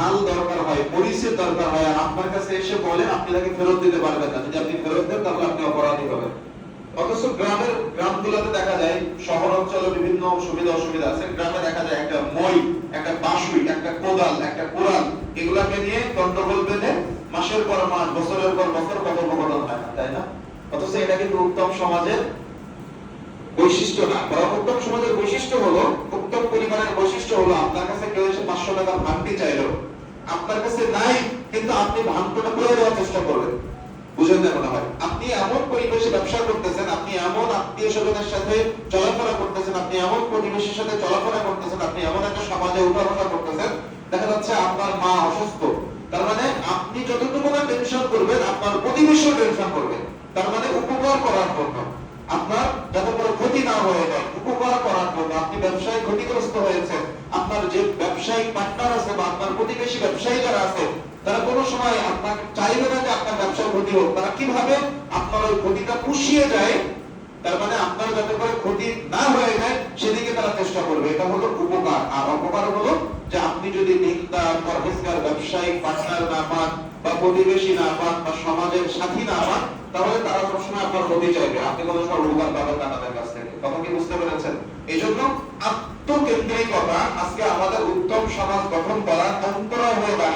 ঢাল দরকার হয় পরিচয় দরকার হয়, আর আপনার কাছে এসে বলে, আপনি তাকে ফেরত দিতে পারবেন না। যদি আপনি ফেরত দেন, তাহলে আপনি অপরাধী হবেন। অথচ গ্রামের গ্রামগুলোতে দেখা যায়, শহর অঞ্চলে বিভিন্ন সুবিধা অসুবিধা আছে। গ্রামে দেখা যায় একটা মই, একটা বাঁশুই, একটা কোদাল, একটা কোরাল, এগুলাকে নিয়ে গন্ডগোল বেঁধে মাসের পর মাস, বছরের পর বছর কথোপকথন হয়, তাই না? অথচ এটা কিন্তু উত্তম সমাজের বৈশিষ্ট্য না। বরং উত্তম সমাজের বৈশিষ্ট্য হলো, উত্তম পরিবারের বৈশিষ্ট্য হলো, আপনার কাছে কেউ এসে পাঁচশো টাকা ভাঙতে চাইলো আপনার কাছে নাই, কিন্তু আপনি ভাঙতোটা করে দেওয়ার চেষ্টা করবেন। বুঝেন না মনে হয়? আপনি এমন পরিবেশে ব্যবসা করতেছেন, আপনি এমন আত্মীয় স্বজনের সাথে চলাফেরা করতেছেন, আপনি এমন পরিবেশের সাথে চলাফেরা করতেছেন, আপনি এমন একটা সমাজে উঠা করতেছেন, দেখা যাচ্ছে আপনার মা অসুস্থ। তার মানে আপনি যতটুকু না টেনশন করবেন, আপনার প্রতিবেশীও টেনশন করবে। তার মানে উপকার করার জন্য। আপনার যাতে কোনো ক্ষতি না হয়ে যায়, উপকার করার জন্য। আপনি ব্যবসায় ক্ষতিগ্রস্ত হয়েছেন, আপনার যে ব্যবসায়িক আপনার প্রতিবেশী ব্যবসায়ী যারা আছে, তারা কোনো সময় আপনাকে চাইবে না যে আপনার ব্যবসার ক্ষতি হোক। তারা কীভাবে আপনার ওই ক্ষতিটা পুষিয়ে যায় তার মানে আপনার যাতে করে ক্ষতি না হয়ে যায়, সেদিকে তারা চেষ্টা করবে। এটা হলো উপকার। আর অপকার হলো যে আপনি যদি দিনদার, পরহেজগার ব্যবসায়িক পার্টনার না পান, বা প্রতিবেশী না পান, বা সমাজের সাথী না পান, তাহলে তারা সবসময় আপনার ক্ষতি চাইবে। আপনি কোনো সময় উপকার পাবেন না তাদের কাছ থেকে। কথা কি বুঝতে পেরেছেন? এই জন্য আত্মকেন্দ্রিকতা আজকে আমাদের উত্তম সমাজ গঠন করার অন্তরা হয়ে দাঁড়িয়ে